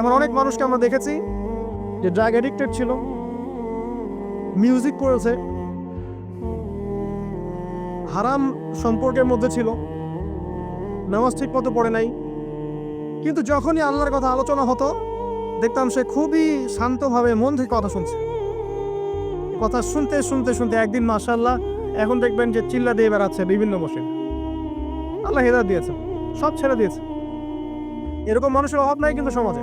এমন অনেক মানুষকে আমরা দেখেছি যে ড্রাগ অ্যাডিক্টেড ছিল মিউজিক করেছে, হারাম সম্পর্কের মধ্যে ছিল, নামাজ ঠিক মতো পড়ে নাই। কিন্তু যখনই আল্লাহর কথা আলোচনা হতো, দেখতাম সে খুবই শান্তভাবে মন থেকে কথা শুনছে। কথা শুনতে শুনতে শুনতে একদিন মাশাল্লাহ এখন দেখবেন যে চিল্লা দিয়ে বেড়াচ্ছে বিভিন্ন বসে আল্লাহ হেদার দিয়েছে, সব ছেড়ে দিয়েছে। এরকম মানুষের অভাব নাই কিন্তু সমাজে।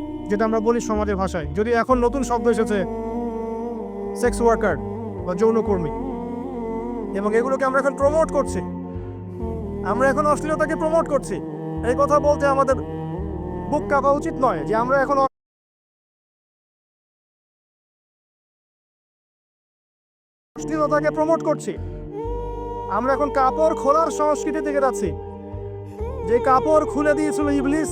যেটা আমরা বলি সমাজের ভাষায়। যদি এখন নতুন শব্দ এসেছে সেক্স ওয়ার্কার বা যৌনকর্মী এবং এগুলোকে আমরা এখন প্রমোট করছি, আমরা এখন অশ্লীলতাকে প্রমোট করছি, এই কথা বলতে আমাদের বুক কাঁপা উচিত নয় যে আমরা এখন অশ্লীলতাকে প্রমোট করছি। আমরা এখন কাপড় খোলার সংস্কৃতি থেকে যাচ্ছি। যে কাপড় খুলে দিয়েছিল ইবলিস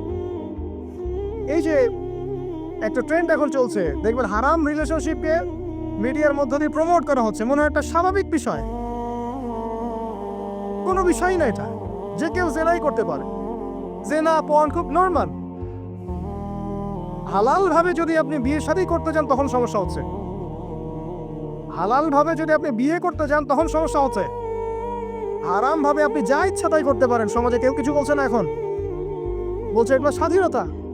এই যে, একটা ট্রেন্ড এখন চলছে। দেখবেন হারাম রিলেশনশিপকে মিডিয়ার মধ্য দিয়ে প্রমোট করা হচ্ছে। মনে হয় একটা স্বাভাবিক বিষয়। কোনো বিষয় না এটা। যে কেউ জেনাই করতে পারে। জেনা, পণ খুব নর্মাল হালাল ভাবে যদি আপনি বিয়ে শাদী করতে যান, তখন সমস্যা হচ্ছে। হালাল ভাবে যদি আপনি বিয়ে করতে যান, তখন সমস্যা হচ্ছে। আরাম ভাবে আপনি যা ইচ্ছা তাই করতে পারেন। সমাজে কেউ কিছু বলছে না এখন। বলছে এগুলো স্বাধীনতা।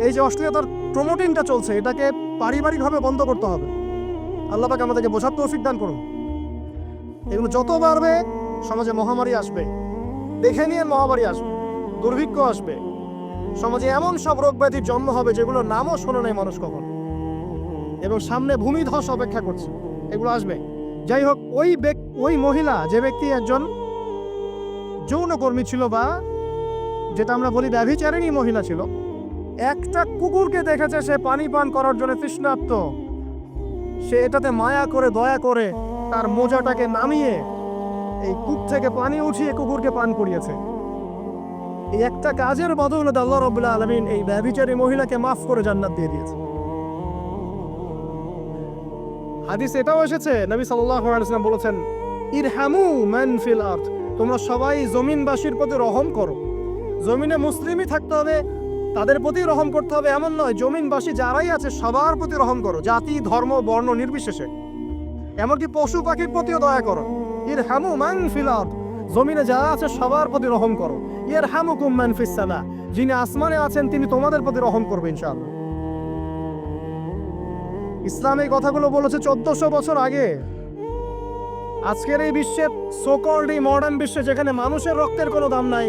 এই যে অশ্লীলতার প্রমোটিংটা চলছে, এটাকে পারিবারিকভাবে বন্ধ করতে হবে। আল্লাহ আমাদেরকে বোঝার তৌফিক দান করুন। এগুলো যত বাড়বে, সমাজে মহামারী আসবে। দেখে নিয়ে মহামারী আসবে। দুর্ভিক্ষ আসবে। সমাজে এমন সব রোগ ব্যাধির জন্ম হবে, যেগুলোর নামও শোনে নাই মানুষ কখন। এবং সামনে ভূমিধস অপেক্ষা করছে। এগুলো আসবে। যাই হোক, ওই ওই মহিলা, যে ব্যক্তি একজন যৌনকর্মী ছিল বা, যেটা আমরা বলি ব্যভিচারিণী মহিলা ছিল একটা কুকুরকে দেখেছে, সে পানি পান করার জন্য তৃষ্ণার্ত। সে এটাতে মায়া করে, দয়া করে তার মোজাটাকে নামিয়ে এই কূপ থেকে পানি উঠিয়ে কুকুরকে পান করিয়েছে। এই একটা কাজের বদৌলতে আল্লাহ রবুল্লাহ আলমিন এই ব্যভিচারী মহিলাকে মাফ করে জান্নাত দিয়ে দিয়েছে। হাদিস এটাও এসেছে, নবী ওয়াসাল্লাম বলেছেন, ইরহামু মান ফিল আরদ। তোমরা সবাই জমিনবাসীর প্রতি রহম করো। জমিনে মুসলিমই থাকতে হবে তাদের প্রতি রহম করতে হবে এমন নয়, জমিনবাসী যারাই আছে সবার প্রতি রহম করো, জাতি, ধর্ম, বর্ণ নির্বিশেষে। এমনকি পশু পাখির প্রতিও দয়া করো। ইরহামু মান ফিল আরদ, জমিনে যারা আছে সবার প্রতি রহম করো। ইরহামুকুম মান ফিস সামা, যিনি আসমানে আছেন তিনি তোমাদের প্রতি রহম করবে ইনশাআল্লাহ। ইসলাম এই কথাগুলো বলেছে চোদ্দশো বছর আগে। আজকের এই বিশ্বের সোকল্ড এই মডার্ন বিশ্বে যেখানে মানুষের রক্তের কোনো দাম নাই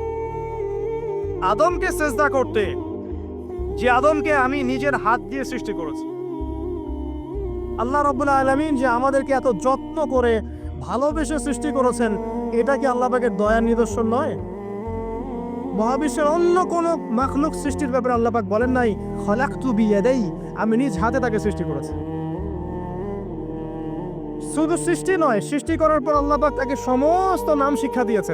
আদমকে সেজদা করতে, যে আদমকে আমি নিজের হাত দিয়ে সৃষ্টি করেছি। আল্লাহ রব্বুল্লাহ আলমিন যে আমাদেরকে এত যত্ন করে ভালোবেসে সৃষ্টি করেছেন, এটা কি আল্লাহ পাকের দয়ার নিদর্শন নয়? মহাবিশ্বের অন্য কোন মাখলুক সৃষ্টির ব্যাপারে আল্লাহ পাক বলেন নাই খলাক তু বিয়াদেই আমি নিজ হাতে তাকে সৃষ্টি করেছি। শুধু সৃষ্টি নয়, সৃষ্টি করার পর আল্লাহ পাক তাকে সমস্ত নাম শিক্ষা দিয়েছে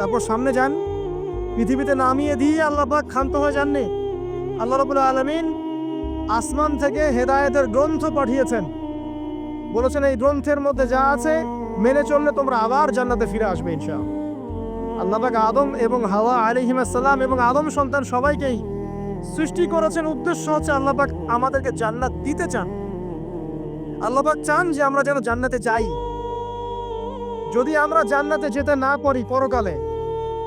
তারপর সামনে যান। পৃথিবীতে নামিয়ে দিয়ে আল্লাহ পাক ক্ষান্ত হয়ে যাননি। আল্লাহ রাব্বুল আলামিন আসমান থেকে হেদায়েতের গ্রন্থ পাঠিয়েছেন। বলেছেন, এই গ্রন্থের মধ্যে যা আছে, মেনে চললে তোমরা আবার জান্নাতে ফিরে আসবে ইনশাআল্লাহ। আল্লাহ পাক আদম এবং হাওয়া আলাইহিমাসসালাম এবং আদম সন্তান সবাইকেই সৃষ্টি করেছেন। উদ্দেশ্য হচ্ছে আল্লাহ পাক আমাদেরকে জান্নাত দিতে চান। আল্লাহ পাক চান যে আমরা যেন জান্নাতে যাই। যদি আমরা জান্নাতে যেতে না পারি পরকালে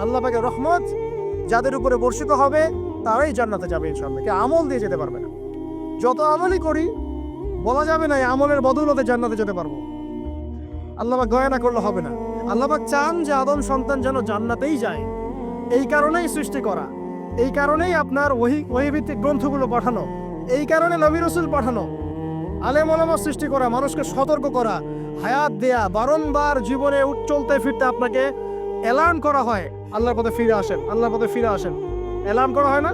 আল্লাহ পাকের রহমত যাদের উপরে বর্ষিত হবে, তারাই জান্নাতে যাবে ইনশাআল্লাহ। কে আমল দিয়ে যেতে পারবে না। যত আমলই করি, বলা যাবে না আমলের বদৌলতে জান্নাতে যেতে পারব। আল্লাহ পাক গয়না করলে হবে না। আল্লাহ পাক চান যে আদম সন্তান যেন জান্নাতেই যায়। এই কারণেই সৃষ্টি করা। এই কারণেই আপনার ওহি, ওহিভিত্তিক গ্রন্থগুলো পাঠানো। এই কারণে নবী রসুল পাঠানো। আলে ওলামা সৃষ্টি করা, মানুষকে সতর্ক করা, হায়াত দেয়া, বারংবার জীবনে চলতে ফিরতে আপনাকে অ্যালার্ম করা হয়। আল্লাহর পথে ফিরে আসেন আল্লাহর পথে ফিরে আসেন। অ্যালার্ম করা হয় না?